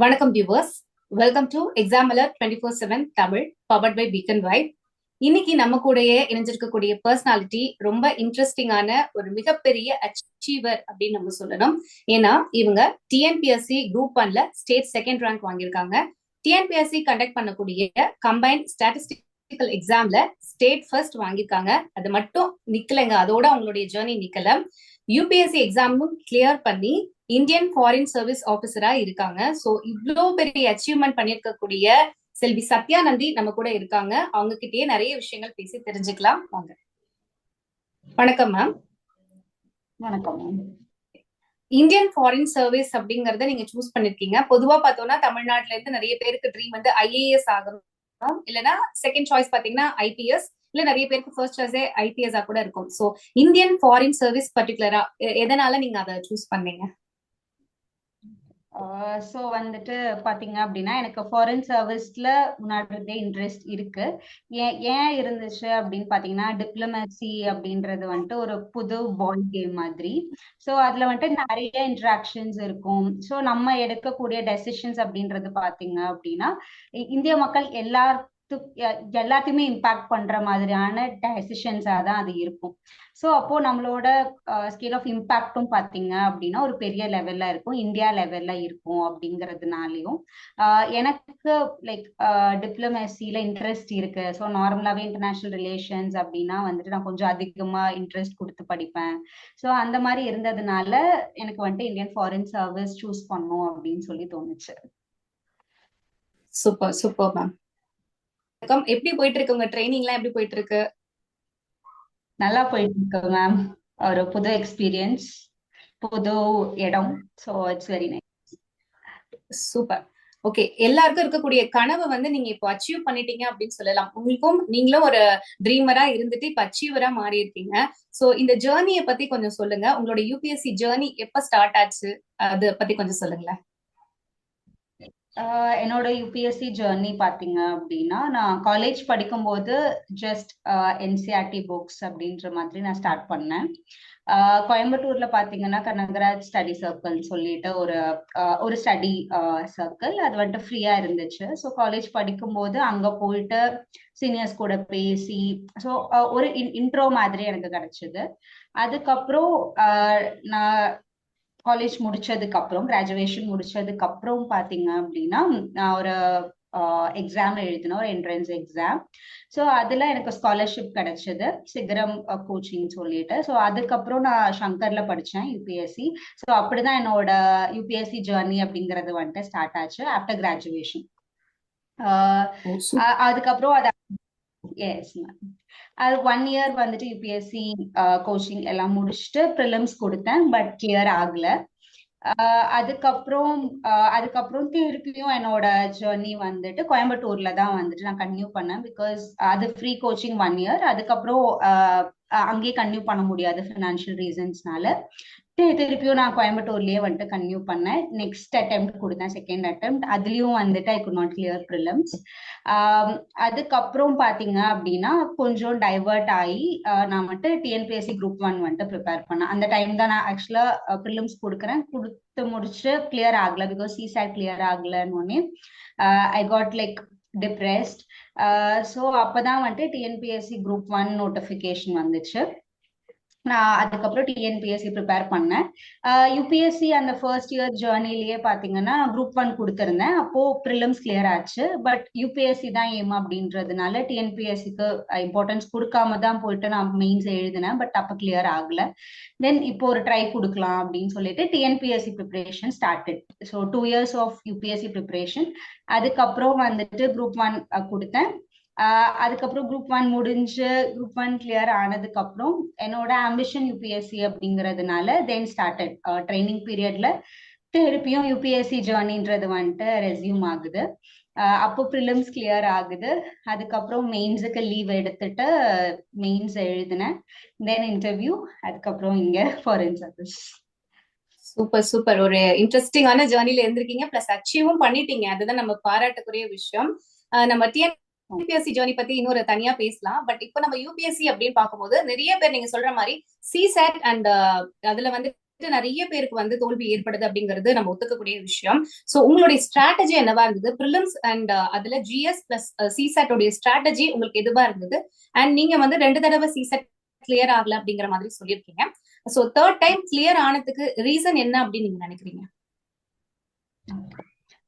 வணக்கம் viewers welcome to exam alert twenty four seven Tamil powered by Beacon Vibe இன்னைக்கு நம்ம கூடயே இணைஞ்சிருக்கக்கூடிய personality ரொம்ப இன்ட்ரெஸ்டிங்கான ஒரு மிகப்பெரிய அச்சீவர் அப்படின்னு நம்ம சொல்லணும். ஏன்னா இவங்க டிஎன்பிஎஸ்சி குரூப் ஒன்ல ஸ்டேட் செகண்ட் ரேங்க் வாங்கியிருக்காங்க. டிஎன்பிஎஸ்சி கண்டக்ட் பண்ணக்கூடிய கம்பைன் ஸ்டாட்டிஸ்டிக்கல் எக்ஸாம்ல ஸ்டேட் ஃபர்ஸ்ட் வாங்கியிருக்காங்க. அது மட்டும் நிக்கலைங்க. அதோட அவங்களுடைய ஜேர்னி நிக்கல. யூபிஎஸ்சி எக்ஸாமும் கிளியர் பண்ணி இந்தியன் ஃபாரின் சர்வீஸ் ஆபீசரா இருக்காங்க. சோ இவ்வளோ பெரிய அச்சீவ்மெண்ட் பண்ணிருக்கக்கூடிய செல்வி சத்யானந்தி நம்ம கூட இருக்காங்க. அவங்க கிட்டயே நிறைய விஷயங்கள் பேசி தெரிஞ்சுக்கலாம். வாங்க. வணக்கம் மேம் வணக்கம் மேம் இந்தியன் ஃபாரின் சர்வீஸ் அப்படிங்கறத நீங்க சூஸ் பண்ணிருக்கீங்க. பொதுவா பார்த்தோம்னா தமிழ்நாட்டுல இருந்து நிறைய பேருக்கு ட்ரீம் வந்து ஐஏஎஸ் ஆகணும். இல்லைன்னா செகண்ட் சாய்ஸ் பாத்தீங்கன்னா ஐபிஎஸ் இல்ல நிறைய பேருக்கு ஃபர்ஸ்ட் சாய்ஸே ஐபிஎஸ் கூட இருக்கும். சோ இந்தியன் ஃபாரின் சர்வீஸ் பர்டிகுலரா எதனால நீங்க அதை சூஸ் பண்ணீங்க? ஸோ வந்துட்டு பாத்தீங்க அப்படின்னா எனக்கு ஃபாரின் சர்வீஸ்ல முன்னாடி இன்ட்ரெஸ்ட் இருக்கு. ஏன் ஏன் இருந்துச்சு அப்படின்னு பாத்தீங்கன்னா டிப்ளமசி அப்படின்றது வந்துட்டு ஒரு புது பால் கேம் மாதிரி. ஸோ அதுல வந்துட்டு நிறைய இன்ட்ராக்ஷன்ஸ் இருக்கும். ஸோ நம்ம எடுக்கக்கூடிய டெசிஷன்ஸ் அப்படின்றது பாத்தீங்க அப்படின்னா இந்திய மக்கள் எல்லா எல்லாத்தையுமே இம்பாக்ட் பண்ற மாதிரியான டெசிஷன்ஸா தான் அது இருக்கும். ஸோ அப்போ நம்மளோட ஸ்கேல் ஆஃப் இம்பாக்டும் பாத்தீங்க அப்படின்னா ஒரு பெரிய லெவல்ல இருக்கும். இந்தியா லெவல்ல இருக்கும் அப்படிங்கறதுனாலயும் எனக்கு லைக் டிப்ளமேசியில இன்ட்ரெஸ்ட் இருக்கு. ஸோ நார்மலாவே இன்டர்நேஷனல் ரிலேஷன்ஸ் அப்படின்னா வந்துட்டு நான் கொஞ்சம் அதிகமா இன்ட்ரெஸ்ட் கொடுத்து படிப்பேன். ஸோ அந்த மாதிரி இருந்ததுனால எனக்கு வந்துட்டு இந்தியன் ஃபாரின் சர்வீஸ் சூஸ் பண்ணும் அப்படின்னு சொல்லி தோணுச்சு. சூப்பர் சூப்பர் மேம் எப்படி போயிட்டு இருக்கு உங்க ட்ரைனிங் எல்லாம் எப்படி போயிட்டு இருக்கு நல்லா போயிட்டு இருக்கு மேம் ஒரு புது எக்ஸ்பீரியன்ஸ் புது இடம். So it's very nice super. Okay எல்லாருக்கும் இருக்கக்கூடிய கனவை வந்து நீங்க இப்போ அச்சீவ் பண்ணிட்டீங்க அப்படின்னு சொல்லலாம். உங்களுக்கும் நீங்களும் ஒரு ட்ரீமரா இருந்துட்டு இப்ப அச்சீவரா மாறி இருக்கீங்க சோ இந்த ஜேர்னியை பத்தி கொஞ்சம் சொல்லுங்க. உங்களோட யூபிஎஸ்சி ஜேர்னி எப்ப ஸ்டார்ட் ஆச்சு? அதை பத்தி கொஞ்சம் சொல்லுங்களேன். என்னோட யூபிஎஸ்சி ஜேர்னி பார்த்தீங்க அப்படின்னா நான் காலேஜ் படிக்கும்போது ஜஸ்ட் என்சிஆர்டி புக்ஸ் அப்படின்ற மாதிரி நான் ஸ்டார்ட் பண்ணேன். கோயம்புத்தூர்ல பாத்தீங்கன்னா கனகராஜ் ஸ்டடி சர்க்கிள் சொல்லிட்டு ஒரு ஒரு ஸ்டடி சர்க்கிள் அது வந்துட்டு ஃப்ரீயா இருந்துச்சு. ஸோ காலேஜ் படிக்கும்போது அங்க போயிட்டு சீனியர்ஸ் கூட பேசி ஸோ ஒரு இன்ட்ரோ மாதிரி எனக்கு கிடைச்சது. அதுக்கப்புறம் நான் காலேஜ் முடிச்சதுக்கு அப்புறம் கிராஜுவேஷன் முடிச்சதுக்கு அப்புறம் பாத்தீங்க அப்படின்னா ஒரு எக்ஸாம் எழுதினேன் ஒரு என்ட்ரன்ஸ் எக்ஸாம் ஸோ அதுல எனக்கு ஸ்காலர்ஷிப் கிடைச்சது. சிகரம் கோச்சிங் சொல்லிட்டு. ஸோ அதுக்கப்புறம் நான் சங்கர்ல படிச்சேன் யூபிஎஸ்சி ஸோ அப்படிதான் என்னோட யூபிஎஸ்சி ஜேர்னி அப்படிங்கறது வந்துட்டு ஸ்டார்ட் ஆச்சு ஆஃப்டர் கிராஜுவேஷன் அதுக்கப்புறம் அது எஸ் மேம் அது ஒன் இயர் வந்துட்டு யூபிஎஸ்சி கோச்சிங் uh, எல்லாம் முடிச்சுட்டு ப்ரிலிம்ஸ் கொடுத்தேன் பட் கிளியர் ஆகல. Uh, அதுக்கப்புறம் uh, அதுக்கப்புறம் திருப்பியும் என்னோட ஜேர்னி வந்துட்டு கோயம்புத்தூர்ல தான் வந்துட்டு நான் கன்டினியூ பண்ணேன் பிகாஸ் அது ஃப்ரீ கோச்சிங் ஒன் இயர் அதுக்கப்புறம் அங்கேயே கன்டினியூ பண்ண முடியாது ஃபினான்ஷியல் ரீசன்ஸ்னால திருப்பியும் நான் கோயம்புத்தூர்லயே வந்துட்டு கன்டினியூ பண்ணேன். நெக்ஸ்ட் அட்டெம்ட் கொடுத்தேன் செகண்ட் அட்டெம்ட் அதுலயும் வந்துட்டு I could not clear prelims அதுக்கப்புறம் பாத்தீங்க அப்படின்னா கொஞ்சம் டைவர்ட் ஆகி நான் வந்துட்டு டிஎன்பிஎஸ்சி குரூப் ஒன் வந்துட்டு ப்ரிப்பேர் பண்ணேன். அந்த டைம் தான் நான் ஆக்சுவலா ப்ரிலிம்ஸ் கொடுக்குறேன். கொடுத்து முடிச்சு கிளியர் ஆகல பிகாஸ் சிசாட் கிளியர் ஆகலன்னு ஒன்னே I got like depressed so அப்பதான் வந்துட்டு டிஎன்பிஎஸ்சி குரூப் ஒன் நோட்டிஃபிகேஷன் வந்துச்சு. நான் அதுக்கப்புறம் டிஎன்பிஎஸ்சி ப்ரிப்பேர் பண்ணேன். யூபிஎஸ்சி அந்த ஃபர்ஸ்ட் இயர் ஜேர்னிலேயே பார்த்தீங்கன்னா குரூப் ஒன் கொடுத்துருந்தேன். அப்போ ப்ரிலிம்ஸ் கிளியர் ஆச்சு. பட் யூபிஎஸ்சி தான் ஏமா அப்படின்றதுனால டிஎன்பிஎஸ்சிக்கு இம்பார்ட்டன்ஸ் கொடுக்காம தான் போயிட்டு நான் மெயின்ஸ் எழுதினேன். பட் அப்போ கிளியர் ஆகல. தென் இப்போ ஒரு ட்ரை கொடுக்கலாம் அப்படின்னு சொல்லிட்டு TNPSC preparation started so two years of UPSC preparation அதுக்கப்புறம் வந்துட்டு குரூப் ஒன் கொடுத்தேன். அதுக்கப்புறம் குரூப் ஒன் முடிஞ்சு குரூப் ஒன் கிளியர் ஆனதுக்கு அப்புறம் என்னோட ஆம்பிஷன் யூபிஎஸ்சி அப்படிங்கறதுனால தென் ஸ்டார்டட் ட்ரைனிங் பீரியட்ல திருப்பியும் யூபிஎஸ்சி ஜேர்னின்றது வந்துட்டு ரெசியூம் ஆகுது. அப்போ ப்ரிலிம்ஸ் கிளியர் ஆகுது. அதுக்கப்புறம் மெயின்ஸுக்கு லீவ் எடுத்துட்டு மெயின்ஸ் எழுதினேன். தென் இன்டர்வியூ அதுக்கப்புறம் இங்க ஃபாரின் சர்வீஸ் சூப்பர் சூப்பர் ஒரு இன்ட்ரெஸ்டிங்கான ஜேர்னில இருந்திருக்கீங்க. பிளஸ் அச்சீவும் பண்ணிட்டீங்க. அதுதான் நம்ம பாராட்டக்கூடிய விஷயம். நம்ம டிஎன் யூபிஎஸ்சி ஜேர்னி பத்தி இன்னொரு தனியா பேசலாம். பட் இப்போ நம்ம யூபிஎஸ்சி அப்படின்னு பார்க்கும்போது நிறைய பேர் நீங்க சொல்ற மாதிரி சிசேட் அண்ட் uh, அதுல வந்து நிறைய பேருக்கு வந்து தோல்வி ஏற்படுது அப்படிங்கிறது நம்ம ஒத்துக்கக்கூடிய விஷயம். சோ உங்களுடைய ஸ்ட்ராட்டஜி என்னவா இருந்தது? பிரிலிம்ஸ் அண்ட் uh, அதுல ஜிஎஸ் பிளஸ் சிசெட் உடைய ஸ்ட்ராட்டஜி உங்களுக்கு எதுவா இருந்தது? அண்ட் நீங்க வந்து ரெண்டு தடவை சிசெட் கிளியர் ஆகல அப்படிங்கிற மாதிரி சொல்லியிருக்கீங்க. சோ தேர்ட் டைம் கிளியர் ஆனதுக்கு ரீசன் என்ன அப்படின்னு நீங்க நினைக்கிறீங்க?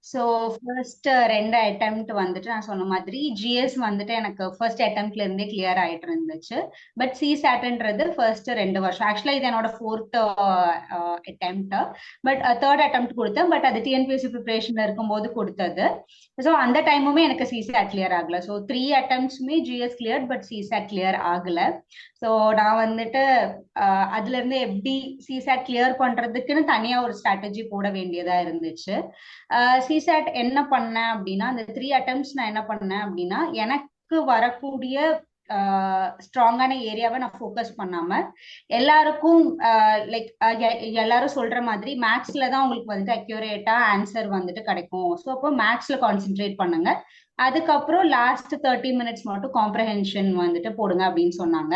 ஸோ ஃபர்ஸ்ட் uh, ரெண்டு அட்டெம்ப்ட் வந்துட்டு நான் சொன்ன மாதிரி ஜிஎஸ் வந்துட்டு எனக்கு ஃபர்ஸ்ட் அட்டெம்ப்ட்ல இருந்தே கிளியர் ஆயிட்டு இருந்துச்சு. பட் சி சாட்ன்றது ஃபர்ஸ்ட் ரெண்டு வருஷம். ஆக்சுவலா இது என்னோட fourth attempt but third attempt கொடுத்தேன். பட் அது டிஎன்பிஎஸ்சி ப்ரிப்பரேஷன்ல இருக்கும்போது கொடுத்தது. ஸோ அந்த டைமுமே எனக்கு சிசாட் கிளியர் ஆகல. So three அட்டெம்ப்ட்ஸுமே GS clear but CSAT clear ஆகல. ஸோ நான் வந்துட்டு uh, அதுல இருந்து எப்படி சிசாட் கிளியர் பண்றதுக்குன்னு தனியா ஒரு ஸ்ட்ராட்டஜி போட வேண்டியதா இருந்துச்சு. Uh, சிசாட் என்ன பண்ணேன் அப்படின்னா அந்த த்ரீ அட்டம்ஸ் நான் என்ன பண்ணேன் அப்படின்னா எனக்கு வரக்கூடிய ஸ்ட்ராங்கான ஏரியாவை நான் ஃபோக்கஸ் பண்ணாம எல்லாருக்கும் லைக் எல்லாரும் சொல்ற மாதிரி மேக்ஸ்ல தான் உங்களுக்கு வந்துட்டு அக்யூரேட்டா ஆன்சர் வந்துட்டு கிடைக்கும். ஸோ அப்போ மேக்ஸ்ல கான்சென்ட்ரேட் பண்ணுங்க. அதுக்கப்புறம் லாஸ்ட் தேர்ட்டி மினிட்ஸ் மட்டும் காம்ப்ரஹென்ஷன் வந்துட்டு போடுங்க அப்படின்னு சொன்னாங்க.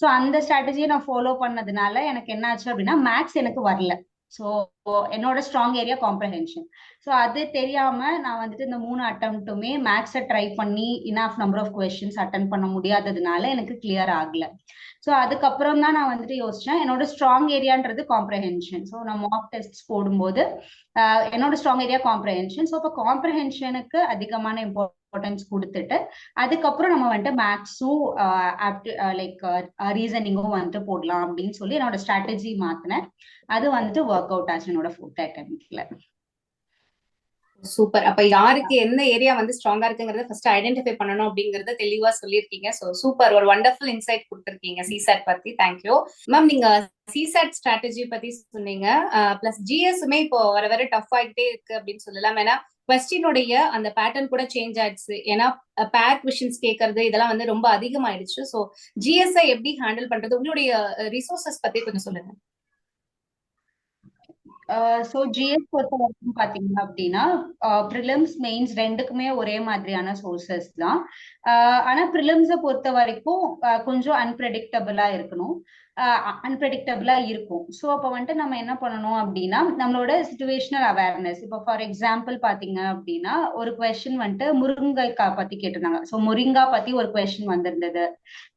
ஸோ அந்த ஸ்ட்ராட்டஜியை நான் ஃபாலோ பண்ணதுனால எனக்கு என்ன ஆச்சு அப்படின்னா மேக்ஸ் எனக்கு வரல. ஸோ என்னோட ஸ்ட்ராங் ஏரியா காம்ப்ரஹென்ஷன் ஸோ அது தெரியாம நான் வந்துட்டு இந்த மூணு அட்டம்ப்ட்டுமே மேக்ஸை ட்ரை பண்ணி enough number of questions attend பண்ண முடியாததுனால எனக்கு கிளியர் ஆகல. ஸோ அதுக்கப்புறம் தான் நான் வந்துட்டு யோசிச்சேன் என்னோட ஸ்ட்ராங் ஏரியான்றது காம்ப்ரஹென்ஷன் ஸோ நான் மாக் டெஸ்ட் போடும்போது என்னோட ஸ்ட்ராங் ஏரியா காம்ப்ரஹென்ஷன் ஸோ இப்போ காம்ப்ரஹென்ஷனுக்கு அதிகமான இம்பார்ட்டன்ஸ் கொடுத்துட்டு அதுக்கப்புறம் நம்ம வந்துட்டு மேக்ஸும் லைக் ரீசனிங்கும் வந்துட்டு போடலாம் அப்படின்னு சொல்லி என்னோட ஸ்ட்ராட்டஜி மாத்தினேன். அது வந்துட்டு ஒர்க் அவுட் ஆச்சு என்னோட ஃபோர்த் அட்டம்ப்ட்ல சூப்பர். அப்ப யாருக்கு எந்த ஏரியா வந்து ஸ்ட்ராங்கா இருக்குங்கறத ஃபர்ஸ்ட் ஐடென்டிஃபை பண்ணணும் அப்படிங்கறத தெளிவா சொல்லியிருக்கீங்க. So super. ஒரு வண்டர்ஃபுல் இன்சைட் கொடுத்துருக்கீங்க சிசாட் பத்தி. தேங்க்யூ மேம் நீங்க சிசாட் ஸ்ட்ராட்டஜி பத்தி சொன்னீங்க. பிளஸ் ஜிஎஸ்மே இப்போ வர வர டஃப் ஆகிட்டே இருக்கு அப்படின்னு சொல்லலாம். ஏன்னா கொஸ்டினுடைய அந்த பேட்டர்ன் கூட சேஞ்ச் ஆயிடுச்சு. ஏன்னா பேர் கொஷின்ஸ் கேட்கறது இதெல்லாம் வந்து ரொம்ப அதிகமாயிடுச்சு. ஸோ ஜிஎஸ்ஐ எப்படி ஹேண்டில் பண்றது? உங்களுடைய ரிசோர்சஸ் பத்தி கொஞ்சம் சொல்லுங்க. ஸோ ஜிஎஸ் பொறுத்த வரைக்கும் பார்த்தீங்க அப்படின்னா ப்ரிலிம்ஸ் மெயின்ஸ் ரெண்டுக்குமே ஒரே மாதிரியான சோர்சஸ் தான். ஆனால் ப்ரிலிம்ஸை பொறுத்த வரைக்கும் கொஞ்சம் அன்பிரடிக்டபிளாக இருக்கணும். அன்பிரடிக்டபிளா இருக்கும். ஸோ அப்போ வந்துட்டு நம்ம என்ன பண்ணணும் அப்படின்னா நம்மளோட சுச்சுவேஷனல் அவேர்னஸ் இப்போ ஃபார் எக்ஸாம்பிள் பாத்தீங்க அப்படின்னா ஒரு கொஸ்டின் வந்துட்டு முருங்கைக்காய் பத்தி கேட்டிருந்தாங்க. ஸோ முருங்கா பத்தி ஒரு கொஸ்டின் வந்திருந்தது.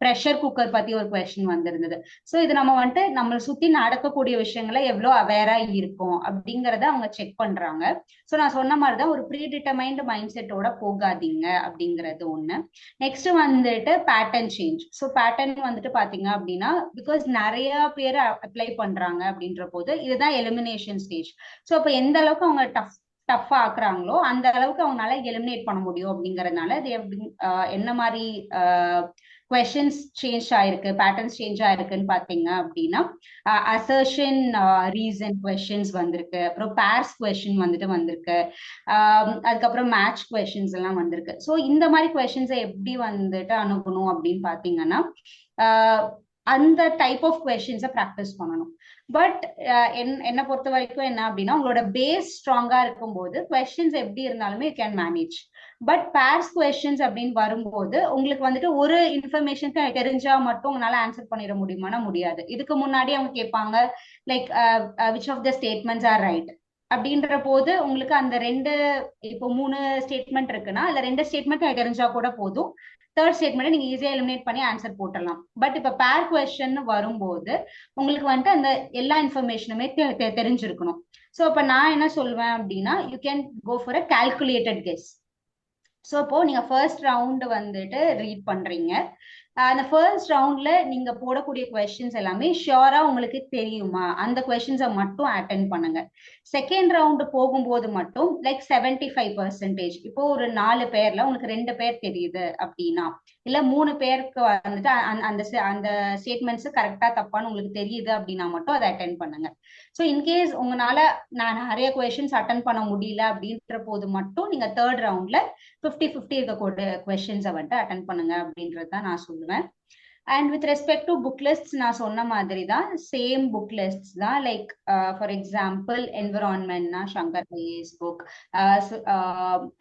ப்ரெஷர் குக்கர் பத்தி ஒரு கொஸ்டின் வந்திருந்தது. ஸோ இது நம்ம வந்துட்டு நம்மளை சுத்தி நடக்கக்கூடிய விஷயங்களை எவ்வளோ அவேரா இருக்கும் அப்படிங்கிறத அவங்க செக் பண்றாங்க. ஸோ நான் சொன்ன மாதிரி தான் ஒரு ப்ரீ டிட்டர்மைண்ட் மைண்ட் செட்டோட போகாதீங்க அப்படிங்கிறது ஒண்ணு. நெக்ஸ்ட் வந்துட்டு பேட்டர்ன் சேஞ்ச் ஸோ பேட்டர்ன் வந்துட்டு பாத்தீங்க அப்படின்னா பிகாஸ் நிறைய பேர் அப்ளை பண்றாங்க அப்படின்ற போது இதுதான் எலிமினேஷன் ஸ்டேஜ் ஸோ அப்போ எந்த அளவுக்கு அவங்க டஃப் டஃப்பா ஆக்குறாங்களோ அந்த அளவுக்கு அவங்களால எலிமினேட் பண்ண முடியும் அப்படிங்கறதுனால எப்படி என்ன மாதிரி கொஷின்ஸ் சேஞ்ச் ஆயிருக்கு பேட்டர்ன்ஸ் சேஞ்ச் ஆயிருக்குன்னு பாத்தீங்க அப்படின்னா அசர்ஷன் ரீசன் கொஷின்ஸ் வந்திருக்கு அப்புறம் பேர்ஸ் கொஷின் வந்துட்டு வந்திருக்கு அதுக்கப்புறம் மேட்ச் கொஷின்ஸ் எல்லாம் வந்திருக்கு. ஸோ இந்த மாதிரி கொஷின்ஸை எப்படி வந்துட்டு அணுகணும் அப்படின்னு பாத்தீங்கன்னா அந்த டைப் ஆஃப் கொஷின்ஸை ப்ராக்டிஸ் பண்ணணும். பட் என் என்னை பொறுத்த வரைக்கும் என்ன அப்படின்னா உங்களோட பேஸ் ஸ்ட்ராங்கா இருக்கும்போது கொஸ்டின்ஸ் எப்படி இருந்தாலுமே you can manage but pairs questions அப்படின்னு வரும்போது உங்களுக்கு வந்துட்டு ஒரு இன்ஃபர்மேஷன் தெரிஞ்சா மட்டும் உங்களால ஆன்சர் பண்ணிட முடியுமானா முடியாது. இதுக்கு முன்னாடி அவங்க கேட்பாங்க like which of the statements are right அப்படின்ற போது உங்களுக்கு அந்த ரெண்டு இப்போ மூணு ஸ்டேட்மெண்ட் இருக்குன்னா அதுல ரெண்டு ஸ்டேட்மெண்ட் தெரிஞ்சா கூட போதும். தேர்ட் ஸ்டேட்மெண்ட் நீங்க ஈஸியா எலிமினேட் பண்ணி ஆன்சர் போட்டலாம் பட் இப்ப பேர் கொஸ்டின் வரும்போது உங்களுக்கு வந்துட்டு அந்த எல்லா இன்ஃபர்மேஷனுமே தெரிஞ்சிருக்கணும். ஸோ இப்ப நான் என்ன சொல்லுவேன் அப்படின்னா you can go for a calculated guess so இப்போ நீங்க ஃபர்ஸ்ட் ரவுண்ட் வந்துட்டு ரீட் பண்றீங்க. அந்த ஃபர்ஸ்ட் ரவுண்ட்ல நீங்க போடக்கூடிய கொஸ்டின்ஸ் எல்லாமே ஷியோரா உங்களுக்கு தெரியுமா? அந்த கொஸ்டின்ஸை மட்டும் அட்டன் பண்ணுங்க. செகண்ட் ரவுண்டு போகும்போது மட்டும் லைக் செவன்டி ஃபைவ் பர்சன்டேஜ் இப்போ ஒரு நாலு பேர்ல உங்களுக்கு ரெண்டு பேர் தெரியுது அப்படின்னா இல்ல மூணு பேருக்கு வந்துட்டு அந்த அந்த ஸ்டேட்மெண்ட்ஸ் கரெக்டா தப்பான்னு உங்களுக்கு தெரியுது அப்படின்னா மட்டும் அதை அட்டன் பண்ணுங்க. ஸோ இன்கேஸ் உங்களால நான் நிறைய கொஸ்டின்ஸ் அட்டன் பண்ண முடியல அப்படின்ற போது மட்டும் நீங்க தேர்ட் ரவுண்ட்ல ஃபிஃப்டி ஃபிஃப்டி இருக்கக்கூடிய கொஸ்டின்ஸை வந்துட்டு அட்டன் பண்ணுங்க அப்படின்றது தான் நான் சொல்லுவேன். né? And with respect to book list நான் சொன்ன மாதிரி தான். சேம் புக் லிஸ்ட் தான் லைக் ஃபார் எக்ஸாம்பிள் என்விரான்மெண்ட்னா சங்கர் ஐஏஎஸ் புக்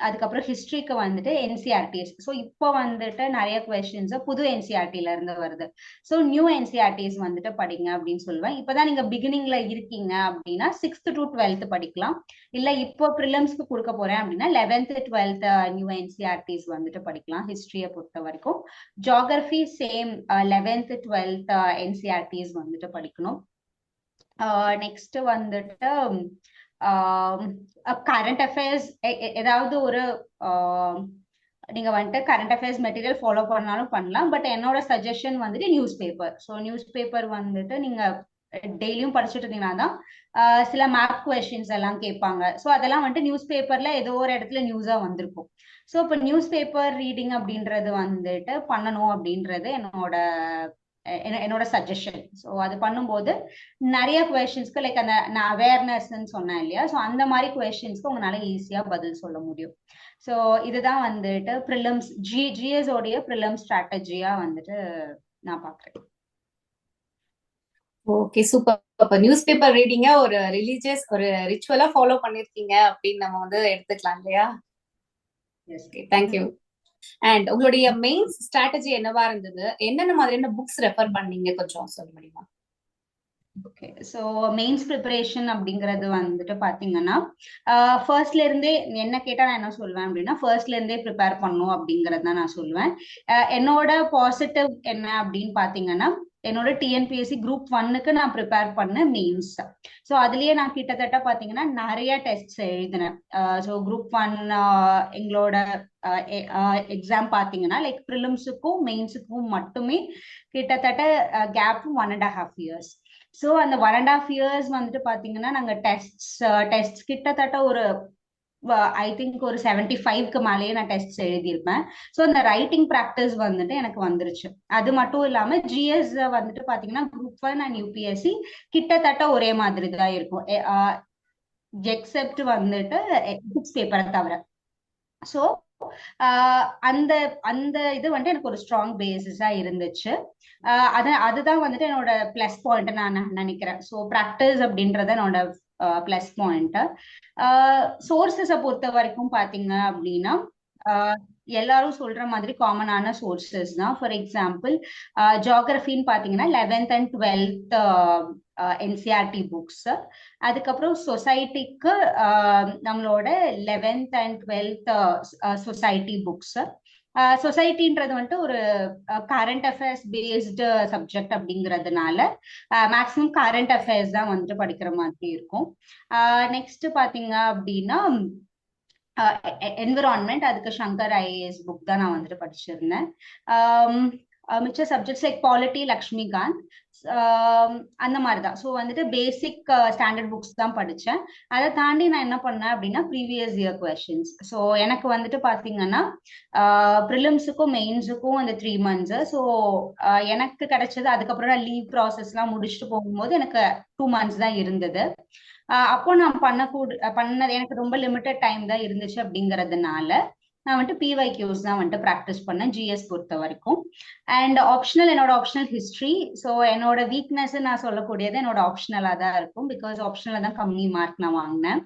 அதுக்கப்புறம் ஹிஸ்ட்ரிக்கு வந்துட்டு என்சிஆர்டிஎஸ் ஸோ இப்போ வந்துட்டு நிறைய கொஸ்டின்ஸ் புது என்சிஆர்டில இருந்து வருது. ஸோ நியூ என்சிஆர்டிஸ் வந்துட்டு படிங்க அப்படின்னு சொல்லுவேன். இப்போதான் நீங்க பிகினிங்ல இருக்கீங்க அப்படின்னா சிக்ஸ்த் டு டுவெல்த் படிக்கலாம். இல்ல இப்போ ப்ரிலிம்ஸ்க்கு கொடுக்க போறேன் அப்படின்னா லெவன்த் டுவெல்த் நியூ என்சிஆர்டிஸ் வந்துட்டு படிக்கலாம் ஹிஸ்டரியை பொறுத்த வரைக்கும். Geography same eleventh twelfth NCERTs வந்துட்டு படிக்கணும். Uh, நெக்ஸ்ட் வந்துட்டு um, um, uh, current affairs ஏதாவது ஒரு um, நீங்க வந்துட்டு கரண்ட் அஃபேர்ஸ் மெட்டீரியல் ஃபாலோ பண்ணாலும் பண்ணலாம். பட் என்னோட சஜஷன் வந்துட்டு news paper so news paper வந்துட்டு நீங்க டெய்லியும் படிச்சுட்டு இருந்தீங்கன்னா தான் சில மேப் கொஸ்டின்ஸ் எல்லாம் கேட்பாங்க. ஸோ அதெல்லாம் வந்துட்டு நியூஸ் பேப்பர்ல ஏதோ ஒரு இடத்துல நியூஸா வந்திருக்கும். ஸோ இப்போ நியூஸ் பேப்பர் ரீடிங் அப்படின்றது வந்துட்டு பண்ணணும் அப்படின்றது என்னோட என்னோட சஜஷன் ஸோ அது பண்ணும்போது நிறைய கொஷின்ஸ்க்கு லைக் அந்த நான் அவேர்னஸ்ன்னு சொன்னேன் இல்லையா? ஸோ அந்த மாதிரி கொஷின்ஸ்க்கு உங்களால ஈஸியாக பதில் சொல்ல முடியும். ஸோ இதுதான் வந்துட்டு ப்ரிலிம்ஸ் ஜி ஜிஎஸ் உடைய ப்ரிலிம் ஸ்ட்ராட்டஜியா வந்துட்டு நான் பார்க்குறேன் ஓகே சூப்பர் அப்ப நியூஸ் பேப்பர் ரீடிங்க ஒரு ரிலீஜியஸ் ஒரு ரிச்சுவலா ஃபாலோ பண்ணிருக்கீங்க அப்படின்னு நம்ம வந்து எடுத்துக்கலாம் இல்லையா? தேங்க்யூ அண்ட் உங்களுடைய மெயின் ஸ்ட்ராட்டஜி என்னவா இருந்தது? என்னென்ன மாதிரியான புக்ஸ் ரெஃபர் பண்ணீங்க? கொஞ்சம் சொல்ல முடியுமா? ஓகே ஸோ மெயின்ஸ் ப்ரிப்பரேஷன் அப்படிங்கிறது வந்துட்டு பார்த்தீங்கன்னா ஃபர்ஸ்ட்ல இருந்தே என்ன கேட்டால் நான் என்ன சொல்லுவேன் அப்படின்னா ஃபர்ஸ்ட்ல இருந்தே ப்ரிப்பேர் பண்ணும் அப்படிங்கிறது நான் சொல்லுவேன் என்னோட பாசிட்டிவ் என்ன அப்படின்னு பார்த்தீங்கன்னா என்னோட டிஎன்பிஎஸ்சி குரூப் ஒன்னுக்கு நான் ப்ரிப்பேர் பண்ண மெயின்ஸ் ஸோ அதுலயே நான் கிட்டத்தட்ட பார்த்தீங்கன்னா நிறைய டெஸ்ட்ஸ் எழுதினேன். ஸோ குரூப் ஒன் எங்களோட எக்ஸாம் பார்த்தீங்கன்னா லைக் ப்ரிலிம்ஸுக்கும் மெயின்ஸுக்கும் மட்டுமே கிட்டத்தட்ட gap one and half years so அந்த ஒன் அண்ட் ஹாஃப் இயர்ஸ் வந்துட்டு பார்த்தீங்கன்னா நாங்கள் டெஸ்ட்ஸ் டெஸ்ட் கிட்டத்தட்ட ஒரு ஐ திங்க் ஒரு செவன்டி ஃபைவ்க்கு மேலேயே நான் டெஸ்ட் எழுதியிருப்பேன். ஸோ அந்த ரைட்டிங் ப்ராக்டிஸ் வந்துட்டு எனக்கு வந்துருச்சு. அது மட்டும் இல்லாம ஜிஎஸ் வந்துட்டு பாத்தீங்கன்னா குரூப் ஒன் அண்ட் யூபிஎஸ்சி கிட்டத்தட்ட ஒரே மாதிரி தான் இருக்கும். எக்ஸெப்ட் வந்துட்டு எத்திக்ஸ் பேப்பரை தவிர. ஸோ அந்த அந்த இது வந்துட்டு எனக்கு ஒரு ஸ்ட்ராங் பேசிஸா இருந்துச்சு. அது அதுதான் வந்துட்டு என்னோட பிளஸ் பாயிண்ட் நான் நினைக்கிறேன். ஸோ ப்ராக்டிஸ் அப்படின்றத என்னோட பிளஸ் பாயிண்ட் சோர்சஸை பொறுத்த வரைக்கும் பாத்தீங்க அப்படின்னா எல்லாரும் சொல்ற மாதிரி காமனான சோர்சஸ் தான். ஃபார் எக்ஸாம்பிள் ஜாகிரபின்னு பாத்தீங்கன்னா eleventh and twelfth NCERT books அதுக்கப்புறம் சொசைட்டிக்கு நம்மளோட eleventh and twelfth society books சொசைட்டின்றது வந்துட்டு ஒரு கரண்ட் அஃபேர்ஸ் பேஸ்டு சப்ஜெக்ட் அப்படிங்கிறதுனால மேக்ஸிமம் கரண்ட் அஃபேர்ஸ் தான் வந்துட்டு படிக்கிற மாதிரி இருக்கும். நெக்ஸ்ட் பாத்தீங்க அப்படின்னா என்விரான்மெண்ட் அதுக்கு சங்கர் ஐஏஎஸ் புக் தான் நான் வந்துட்டு படிச்சிருந்தேன். மிச்ச சப்ஜெக்ட்ஸ் லைக் பாலிட்டி லக்ஷ்மிகாந்த் அந்த மாதிரி uh, தான் ஸோ வந்துட்டு பேசிக் ஸ்டாண்டர்ட் புக்ஸ் தான் படித்தேன் அதை தாண்டி நான் என்ன பண்ணேன் அப்படின்னா ப்ரீவியஸ் இயர் கொஷின்ஸ் ஸோ எனக்கு வந்துட்டு பார்த்தீங்கன்னா ப்ரிலிம்ஸுக்கும் uh, மெயின்ஸுக்கும் அந்த த்ரீ மந்த்ஸு ஸோ எனக்கு கிடைச்சது அதுக்கப்புறம் நான் லீவ் ப்ராசஸ்லாம் முடிச்சுட்டு போகும்போது எனக்கு டூ மந்த்ஸ் தான் இருந்தது. Uh, அப்போ நான் பண்ணக்கூட பண்ணது எனக்கு ரொம்ப லிமிட்டட் டைம் தான் இருந்துச்சு அப்படிங்கறதுனால நான் வந்துட்டு பிவை கியூஸ் தான் வந்துட்டு ப்ராக்டிஸ் பண்ணேன் ஜிஎஸ் பொறுத்த வரைக்கும். அண்ட் ஆப்ஷனல் என்னோட ஆப்ஷனல் ஹிஸ்ட்ரி ஸோ என்னோட வீக்னஸ் நான் சொல்லக்கூடியது என்னோட ஆப்ஷனலாக தான் இருக்கும். பிகாஸ் ஆப்ஷனில் தான் கம்மி மார்க் நான் வாங்கினேன்.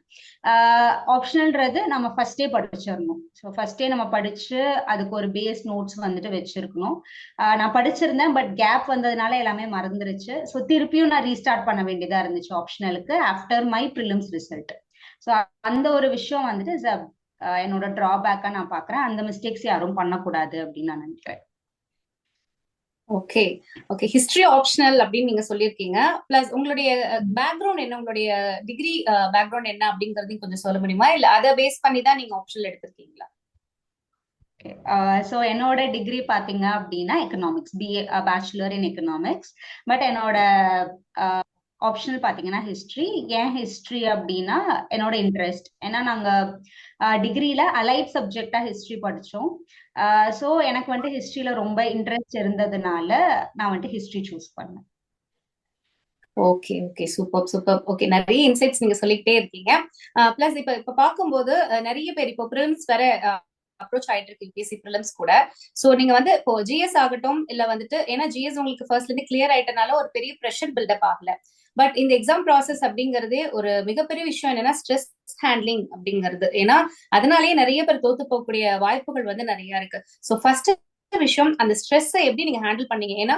Uh, ஆப்ஷனல்ன்றது நம்ம ஃபர்ஸ்டே படிச்சிடணும். ஸோ ஃபர்ஸ்டே நம்ம படிச்சு அதுக்கு ஒரு பேஸ் நோட்ஸ் வந்துட்டு வச்சிருக்கணும். Uh, நான் படிச்சிருந்தேன் பட் கேப் வந்ததுனால எல்லாமே மறந்துருச்சு. ஸோ திருப்பியும் நான் ரீஸ்டார்ட் பண்ண வேண்டியதாக இருந்துச்சு ஆப்ஷனலுக்கு after my prelims result so அந்த ஒரு விஷயம் வந்துட்டு இஸ் அ என்னோட டிராபேக்கா நான் பாக்குறேன். அந்த மிஸ்டேக்ஸ் யாரும் பண்ணக்கூடாது அப்படின்னு நான் நினைக்கிறேன். ஓகே ஓகே ஹிஸ்டரி ஆப்ஷனல் அப்படின்னு நீங்க சொல்லியிருக்கீங்க. பிளஸ் உங்களுடைய பேக்ரவுண்ட் என்ன? உங்களுடைய டிகிரி பேக்ரவுண்ட் என்ன அப்படிங்கறதையும் கொஞ்சம் சொல்ல முடியுமா? இல்ல அதை பேஸ் பண்ணி தான் நீங்க ஆப்ஷனல் எடுத்திருக்கீங்களா? ஸோ என்னோட டிகிரி பார்த்தீங்க அப்படின்னா economics BA bachelor in economics but என்னோட ஆப்ஷனல் பார்த்தீங்கன்னா ஹிஸ்ட்ரி ஏன் ஹிஸ்ட்ரி அப்படின்னா என்னோட இன்ட்ரெஸ்ட் ஏன்னா நாங்கள் டிகிரியில் அலைட் சப்ஜெக்டாக ஹிஸ்ட்ரி படித்தோம் ஸோ எனக்கு வந்துட்டு ஹிஸ்ட்ரியில் ரொம்ப இன்ட்ரெஸ்ட் இருந்ததுனால நான் வந்துட்டு ஹிஸ்ட்ரி சூஸ் பண்ணேன். Okay okay super super okay நிறைய இன்சைட்ஸ் நீங்க சொல்லிக்கிட்டே இருக்கீங்க. பிளஸ் இப்ப இப்ப பார்க்கும்போது நிறைய பேர் இப்போ ப்ரிலிம்ஸ் வர அப்ரோச் ஆயிட்டு இருக்கு யூபிஎஸ்சி ப்ரிலிம்ஸ் கூட. சோ நீங்க வந்து இப்போ ஜிஎஸ் ஆகட்டும் இல்ல வந்துட்டு ஏன்னா ஜிஎஸ் உங்களுக்கு ஃபர்ஸ்ட்ல இருந்து கிளியர் ஆயிட்டனால ஒரு பெரிய ப்ரெஷர் பில்டப் ஆகல. பட் இந்த எக்ஸாம் ப்ராசஸ் அப்படிங்கறதே ஒரு மிகப்பெரிய விஷயம் என்னன்னா ஸ்ட்ரெஸ் ஹேண்ட்லிங் அப்படிங்கிறது. ஏன்னா அதனாலேயே நிறைய பேர் தோத்து போகக்கூடிய வாய்ப்புகள் வந்து நிறைய இருக்கு. ஸோ ஃபர்ஸ்ட் விஷயம் அந்த ஸ்ட்ரெஸ்ஸை எப்படி நீங்க ஹேண்டில் பண்ணீங்க? ஏன்னா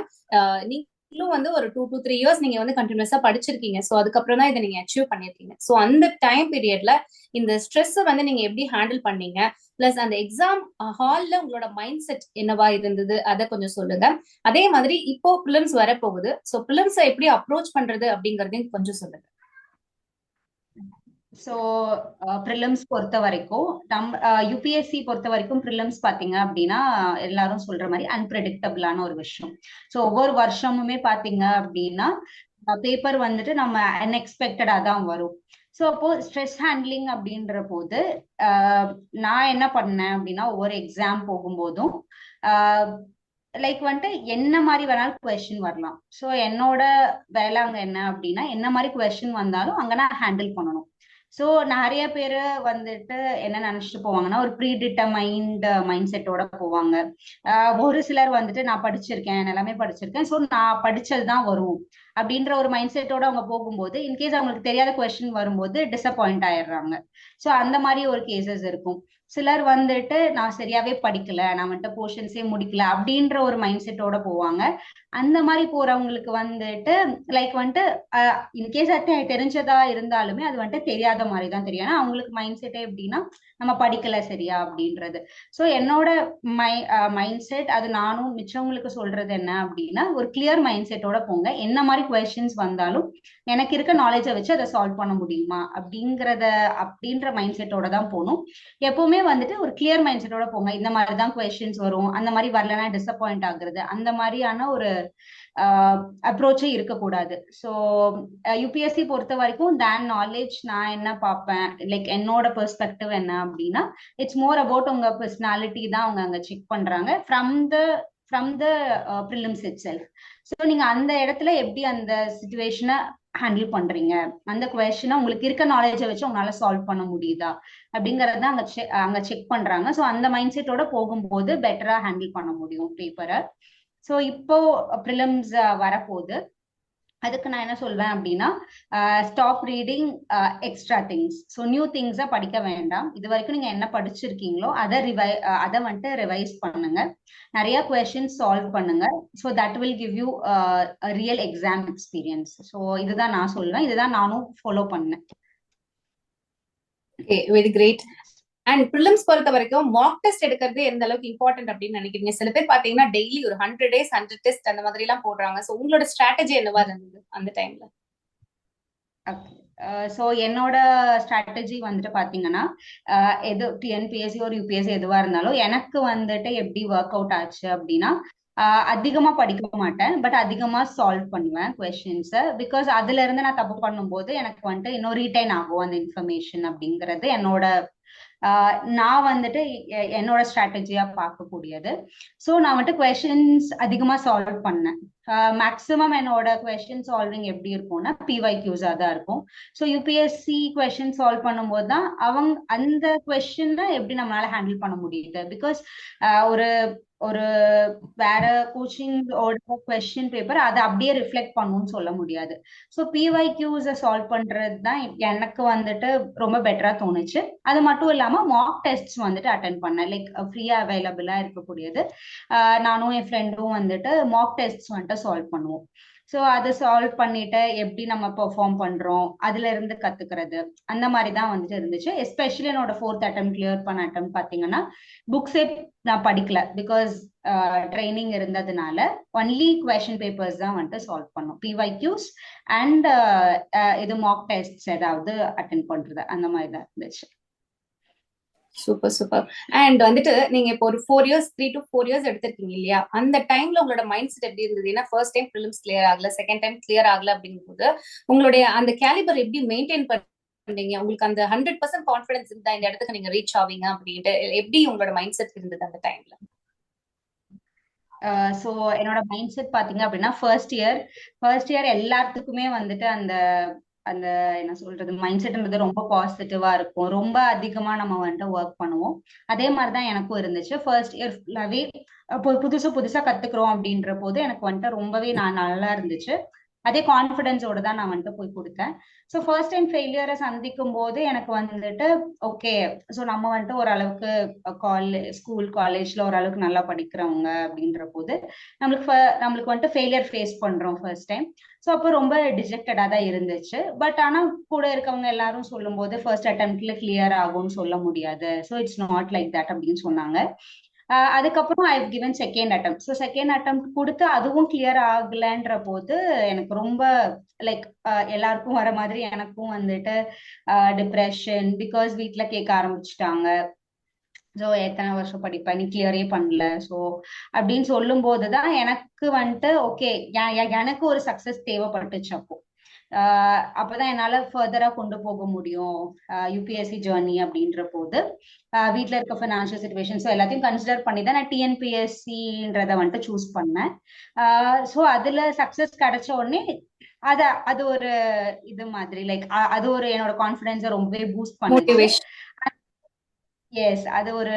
நீங்களும் வந்து ஒரு டூ டூ த்ரீ இயர்ஸ் நீங்க வந்து கண்டினியூஸா படிச்சிருக்கீங்க. ஸோ அதுக்கப்புறம் தான் இதை நீங்க அச்சீவ் பண்ணிருக்கீங்க ஸோ அந்த டைம் பீரியட்ல இந்த ஸ்ட்ரெஸ்ஸை வந்து நீங்க எப்படி ஹேண்டில் பண்ணீங்க? பிளஸ் அந்த எக்ஸாம் ஹால்ல உங்களோட மைண்ட் செட் என்னவா இருந்தது? அதை கொஞ்சம் சொல்லுங்க. அதே மாதிரி இப்போ பிலிம்ஸ் வரப்போகுது. ஸோ பிலிம்ஸை எப்படி அப்ரோச் பண்றது அப்படிங்கறதையும் கொஞ்சம் சொல்லுங்க. ஸோ ப்ரிலிம்ஸ் பொறுத்த வரைக்கும் நம் யூபிஎஸ்சி பொறுத்த வரைக்கும் ப்ரிலிம்ஸ் பார்த்தீங்க அப்படின்னா எல்லாரும் சொல்ற மாதிரி அன்பிரடிக்டபிளான ஒரு விஷயம். ஸோ ஒவ்வொரு வருஷமுமே பார்த்தீங்க அப்படின்னா பேப்பர் வந்துட்டு நம்ம அன்எக்ஸ்பெக்டடா தான் வரும். ஸோ அப்போ ஸ்ட்ரெஸ் ஹேண்ட்லிங் அப்படின்ற போது நான் என்ன பண்ணேன் அப்படின்னா ஒவ்வொரு எக்ஸாம் போகும்போதும் லைக் வந்துட்டு என்ன மாதிரி வேணாலும் கொஸ்டின் வரலாம். ஸோ என்னோட வேலை அங்கே என்ன அப்படின்னா என்ன மாதிரி கொஸ்டின் வந்தாலும் அங்கே நான் ஹேண்டில் பண்ணணும். ஸோ நிறைய பேர் வந்துட்டு என்ன நினைச்சிட்டு போவாங்கன்னா ஒரு ப்ரீ டிட்டமைண்ட் மைண்ட் செட்டோட போவாங்க ஒரு சிலர் வந்துட்டு நான் படிச்சிருக்கேன் எல்லாமே படிச்சிருக்கேன். ஸோ நான் படிச்சது தான் வரும். அப்படின்ற ஒரு மைண்ட் செட்டோட அவங்க போகும்போது இன்கேஸ் அவங்களுக்கு தெரியாத கொஸ்டின் வரும்போது டிசப்பாயிண்ட் ஆயிடுறாங்க. ஸோ அந்த மாதிரி ஒரு கேசஸ் இருக்கும். சிலர் வந்துட்டு நான் சரியாவே படிக்கல. நான் வந்துட்டு போர்ஷன்ஸே முடிக்கல. அப்படின்ற ஒரு மைண்ட் செட்டோட போவாங்க. அந்த மாதிரி போறவங்களுக்கு வந்துட்டு லைக் வந்துட்டு இன்கேஸ் அது தெரிஞ்சதா இருந்தாலுமே அது வந்துட்டு தெரியாத மாதிரி தான் தெரியும். ஏன்னா அவங்களுக்கு மைண்ட் செட்டே எப்படின்னா நம்ம படிக்கல சரியா அப்படின்றது. ஸோ என்னோட மை மைண்ட் செட் அது நானும் மிச்சவங்களுக்கு சொல்றது என்ன அப்படின்னா ஒரு கிளியர் மைண்ட் செட்டோட போங்க. என்ன மாதிரி கொஸ்டின்ஸ் வந்தாலும் எனக்கு இருக்க நாலேஜை வச்சு அதை சால்வ் பண்ண முடியுமா அப்படிங்கிறத அப்படின்ற மைண்ட் செட்டோட தான் போகணும். எப்பவுமே வந்துட்டு ஒரு கிளியர் மைண்ட் செட்டோட போங்க. இந்த மாதிரி தான் கொஸ்டின்ஸ் வரும். அந்த மாதிரி வரலன்னா டிசப்பாயிண்ட் ஆகுறது. அந்த மாதிரியான ஒரு அப்ரோச்சே இருக்கக்கூடாது. ஸோ யூபிஎஸ்சி பொறுத்த வரைக்கும் தேன் நாலேஜ் நான் என்ன பார்ப்பேன்? லைக் என்னோட பெர்ஸ்பெக்டிவ் என்ன அப்படின்னா இட்ஸ் மோர் அபவுட் உங்க பர்சனாலிட்டி தான் அவங்க அங்க செக் பண்றாங்க. From the from the prelims itself so நீங்க அந்த இடத்துல எப்படி அந்த சுச்சுவேஷனை ஹேண்டில் பண்றீங்க? அந்த கொஸ்டினை உங்களுக்கு இருக்க நாலேஜை வச்சு உங்களால சால்வ் பண்ண முடியுதா? அப்படிங்கறத அங்க அங்க செக் பண்றாங்க. ஸோ அந்த மைண்ட் செட்டோட போகும்போது பெட்டரா ஹேண்டில் பண்ண முடியும் பேப்பரை ஸோ இப்போ ப்ரிலிம்ஸ் வரப்போகுது. அதுக்கு நான் என்ன சொல்வேன் அப்படின்னா stop reading extra things so new திங்ஸை படிக்க வேண்டாம். இது வரைக்கும் நீங்கள் என்ன படிச்சிருக்கீங்களோ அதை ரிவை அதை வந்துட்டு ரிவைஸ் பண்ணுங்க. நிறைய கொஷின்ஸ் சால்வ் பண்ணுங்க. So that will give you real exam experience so இதுதான் நான் சொல்வேன். இதுதான் நானும் ஃபாலோ பண்ணேன். Okay very great and prelims பொறுத்த வரைக்கும் மாக் டெஸ்ட் எடுக்கிறது எந்த அளவுக்கு இம்பார்ட்டன்ட் அப்படின்னு நினைக்கிறீங்க? சில பேர் பாத்தீங்கன்னா டெய்லி ஒரு ஹண்ட்ரட் டேஸ் ஹண்ட்ரட் டெஸ்ட் அந்த மாதிரி எல்லாம் போடுறாங்க. ஸோ உங்களோட ஸ்ட்ராட்டஜி என்னவா இருந்தது அந்த டைம்ல ஸோ uh, என்னோட ஸ்ட்ராட்டஜி வந்துட்டு பார்த்தீங்கன்னா uh, எது டிஎன்பிஎஸ்சி ஒரு யூபிஎஸ்சி எதுவாக இருந்தாலும் எனக்கு வந்துட்டு எப்படி ஒர்க் அவுட் ஆச்சு அப்படின்னா uh, அதிகமா படிக்க மாட்டேன். பட் அதிகமா சால்வ் பண்ணுவேன் கொஷின்ஸை பிகாஸ் அதுல இருந்து நான் தப்பு பண்ணும்போது எனக்கு வந்துட்டு இன்னும் ரீட்டைன் ஆகும் அந்த இன்ஃபர்மேஷன் அப்படிங்கிறது என்னோட நான் வந்துட்டு என்னோட ஸ்ட்ராட்டஜியா பார்க்கக்கூடியது. ஸோ நான் வந்துட்டு கொஷின்ஸ் அதிகமா சால்வ் பண்ணேன். மேக்ஸிமம் என்னோட கொஸ்டின் சால்விங் எப்படி இருக்கும்னா பிவை கியூஸா தான் இருக்கும். ஸோ யூபிஎஸ்சி கொஸ்டின் சால்வ் பண்ணும்போது தான் அவங்க அந்த கொஸ்டின்ல எப்படி நம்மளால ஹேண்டில் பண்ண முடியுது? பிகாஸ் ஒரு ஒரு வேற கோச்சிங்கோட கொஸ்டின் பேப்பர் அதை அப்படியே ரிஃப்ளெக்ட் பண்ணும்னு சொல்ல முடியாது. ஸோ பிவை கியூஸை சால்வ் பண்றது தான் எனக்கு வந்துட்டு ரொம்ப பெட்டரா தோணுச்சு. அது மட்டும் இல்லாம மாக் டெஸ்ட் வந்துட்டு அட்டன் பண்ணேன். லைக் ஃப்ரீயா அவைலபிளா இருக்கக்கூடியது. நானும் என் ஃப்ரெண்டும் வந்துட்டு மாக் டெஸ்ட் வந்துட்டு சால்வ் பண்ணுவோம். ஸோ அதை சால்வ் பண்ணிட்டு எப்படி நம்ம பெர்ஃபார்ம் பண்றோம் அதுல இருந்து கத்துக்கிறது அந்த மாதிரி தான் வந்துட்டு இருந்துச்சு. எஸ்பெஷலி என்னோட ஃபோர்த் அட்டம் கிளியர் பண்ண அட்டம் பாத்தீங்கன்னா புக்ஸே நான் படிக்கல பிகாஸ் ட்ரைனிங் இருந்ததுனால ஒன்லி கொஷின் பேப்பர்ஸ் தான் வந்துட்டு சால்வ் பண்ணோம். பிவை கியூஸ் அண்ட் இது மாக் டெஸ்ட் ஏதாவது அட்டன் பண்றது அந்த மாதிரி தான் இருந்துச்சு. சூப்பர் சூப்பர் அண்ட் வந்துட்டு நீங்க இப்போ ஒரு four years three to four years எடுத்திருக்கீங்க இல்லையா? அந்த டைம்ல உங்களோட மைண்ட் செட் எப்படி இருந்தது? ஏன்னா ஃபர்ஸ்ட் டைம் ஃபிலிம்ஸ் கிளியர் ஆகல செகண்ட் டைம் கிளியர் ஆகல அப்படிங்கும்போது உங்களுடைய அந்த கேலிபர் எப்படி மெயின்டைன் பண்ணீங்க? உங்களுக்கு அந்த ஹண்ட்ரட் பர்சன்ட் கான்பிடன்ஸ் இருந்தா இந்த இடத்துக்கு நீங்க ரீச் ஆவீங்க அப்படின்ட்டு எப்படி உங்களோட மைண்ட் செட் இருந்தது அந்த டைம்ல ஸோ என்னோட மைண்ட் செட் பாத்தீங்க அப்படின்னா ஃபர்ஸ்ட் இயர் ஃபர்ஸ்ட் இயர் எல்லாத்துக்குமே வந்துட்டு அந்த அந்த என்ன சொல்றது மைண்ட் செட்ன்றது ரொம்ப பாசிட்டிவா இருக்கும். ரொம்ப அதிகமா நம்ம வந்துட்டு ஒர்க் பண்ணுவோம். அதே மாதிரிதான் எனக்கும் இருந்துச்சு. ஃபர்ஸ்ட் இயர் ஃபுல்லாவே புதுசு புதுசா கத்துக்கிறோம் அப்படின்ற போது எனக்கு வந்துட்டு ரொம்பவே நான் நல்லா இருந்துச்சு. அதே கான்ஃபிடென்ஸோட தான் நான் வந்துட்டு போய் கொடுத்தேன். ஸோ ஃபர்ஸ்ட் டைம் ஃபெயிலியரை சந்திக்கும் போது எனக்கு வந்துட்டு ஓகே ஸோ நம்ம வந்துட்டு ஓரளவுக்கு காலேஜ் ஸ்கூல் காலேஜ்ல ஓரளவுக்கு நல்லா படிக்கிறவங்க அப்படின்ற போது நம்மளுக்கு நம்மளுக்கு வந்துட்டு ஃபெயிலியர் ஃபேஸ் பண்றோம் ஃபர்ஸ்ட் டைம் ஸோ அப்போ ரொம்ப டிஜெக்டடா தான் இருந்துச்சு. பட் ஆனா கூட இருக்கவங்க எல்லாரும் சொல்லும்போது ஃபர்ஸ்ட் அட்டம்ப்ட்ல கிளியர் ஆகும்னு சொல்ல முடியாது. So it's not like that அப்படின்னு சொன்னாங்க. அதுக்கப்புறம் I given second attempt so second attempt கொடுத்து அதுவும் கிளியர் ஆகலன்ற போது எனக்கு ரொம்ப லைக் எல்லாருக்கும் வர மாதிரி எனக்கும் வந்துட்டு டிப்ரெஷன் பிகாஸ் வீட்டில் கேட்க ஆரம்பிச்சிட்டாங்க. ஸோ எத்தனை வருஷம் படிப்பேன் நீ கிளியரே பண்ணல. ஸோ அப்படின்னு சொல்லும் போதுதான் எனக்கு வந்துட்டு ஓகே எனக்கு ஒரு சக்சஸ் தேவைப்பட்டுச்சு அப்போ. அப்பதான் என்னால ஃபர்தரா கொண்டு போக முடியும். யூபிஎஸ்சி ஜேர்னி அப்படின்ற போது வீட்டுல இருக்க ஃபினான்ஷியல் சுச்சுவேஷன்ஸ் எல்லாத்தையும் கன்சிடர் பண்ணி தான் நான் டிஎன்பிஎஸ்சின்றத வந்துட்டு சூஸ் பண்ணேன். ஸோ அதுல சக்சஸ் கிடைச்ச உடனே அத அது ஒரு இது மாதிரி லைக் அது ஒரு என்னோட கான்பிடன்ஸை ரொம்பவே பூஸ்ட் பண்ணுச்சு எஸ் அது ஒரு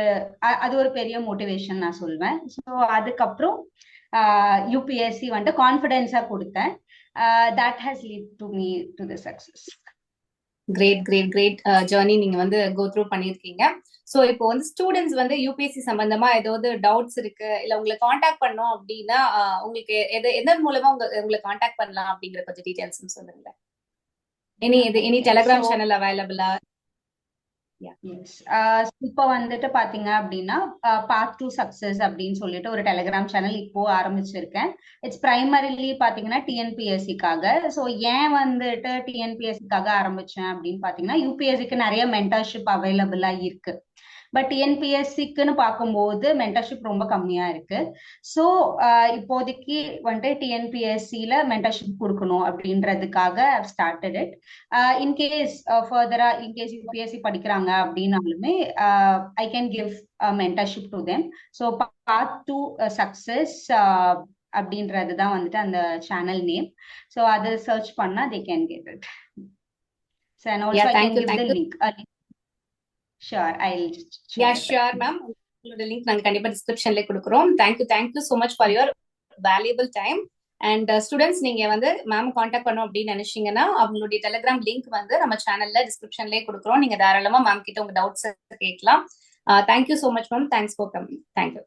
அது ஒரு பெரிய மோட்டிவேஷன் நான் சொல்வேன். ஸோ அதுக்கப்புறம் யூபிஎஸ்சி வந்துட்டு கான்பிடென்ஸா கொடுத்தேன். That has lead to me to the success great great great journey நீங்க வந்து கோ த்ரூ பண்ணிருக்கீங்க சோ இப்போ வந்து ஸ்டூடெண்ட்ஸ் வந்து யூபிஎஸ்சி சம்பந்தமா ஏதாவது டவுட்ஸ் இருக்கு இல்ல உங்களை காண்டாக்ட் பண்ணோம் அப்படின்னா உங்களுக்கு எது எதன் மூலமா உங்க உங்களை காண்டாக்ட் பண்ணலாம் அப்படிங்கிற கொஞ்சம் டீடைல்ஸ் சொல்லுங்க எனி இது எனி டெலிகிராம் சேனல் அவைலபிளா Uh, இப்போ வந்துட்டு பாத்தீங்க அப்படின்னா பார்ட் டூ சக்சஸ் அப்படின்னு சொல்லிட்டு ஒரு டெலிகிராம் சேனல் இப்போ ஆரம்பிச்சிருக்கேன். இட்ஸ் பிரைமரிலி பாத்தீங்கன்னா டிஎன்பிஎஸ்சிக்காக ஸோ ஏன் வந்துட்டு டிஎன்பிஎஸ்சிக்காக ஆரம்பிச்சேன் அப்படின்னு பாத்தீங்கன்னா யூபிஎஸ்சிக்கு நிறைய மென்டர்ஷிப் அவைலபிளா இருக்கு. பட் டிஎன்பிஎஸ்சிக்குன்னு பார்க்கும்போது மென்டர்ஷிப் ரொம்ப கம்மியா இருக்கு. ஸோ இப்போதைக்கு வந்துட்டு டிஎன்பிஎஸ்சியில மென்டர்ஷிப் கொடுக்கணும் அப்படின்றதுக்காக ஸ்டார்டட் இட் இன்கேஸ் ஃபர்தரா இன்கேஸ் யூபிஎஸ்சி படிக்கிறாங்க அப்படின்னாலுமே I can give mentorship to them so part two success அப்படின்றது தான் வந்துட்டு அந்த சேனல் நேம் ஸோ அதை சர்ச் பண்ணா they can get it so and also I can give the link sure I yeah sure ma'am உங்களோட link நாங்க கண்டிப்பா டிஸ்கிரிப்ஷன்ல கொடுக்குறோம். Thank you thank you so much for your valuable time and students நீங்க வந்து ma'am contact பண்ணோம் அப்படின்னு நினைச்சீங்கன்னா அவங்களுடைய டெலிகிராம் லிங்க் வந்து நம்ம சேனல்ல டிஸ்கிரிப்ஷன்லேயே கொடுக்குறோம். நீங்க தாராளமா மேம் கிட்ட உங்க டவுட்ஸ் கேட்கலாம். Thank you so much ma'am thanks for coming thank you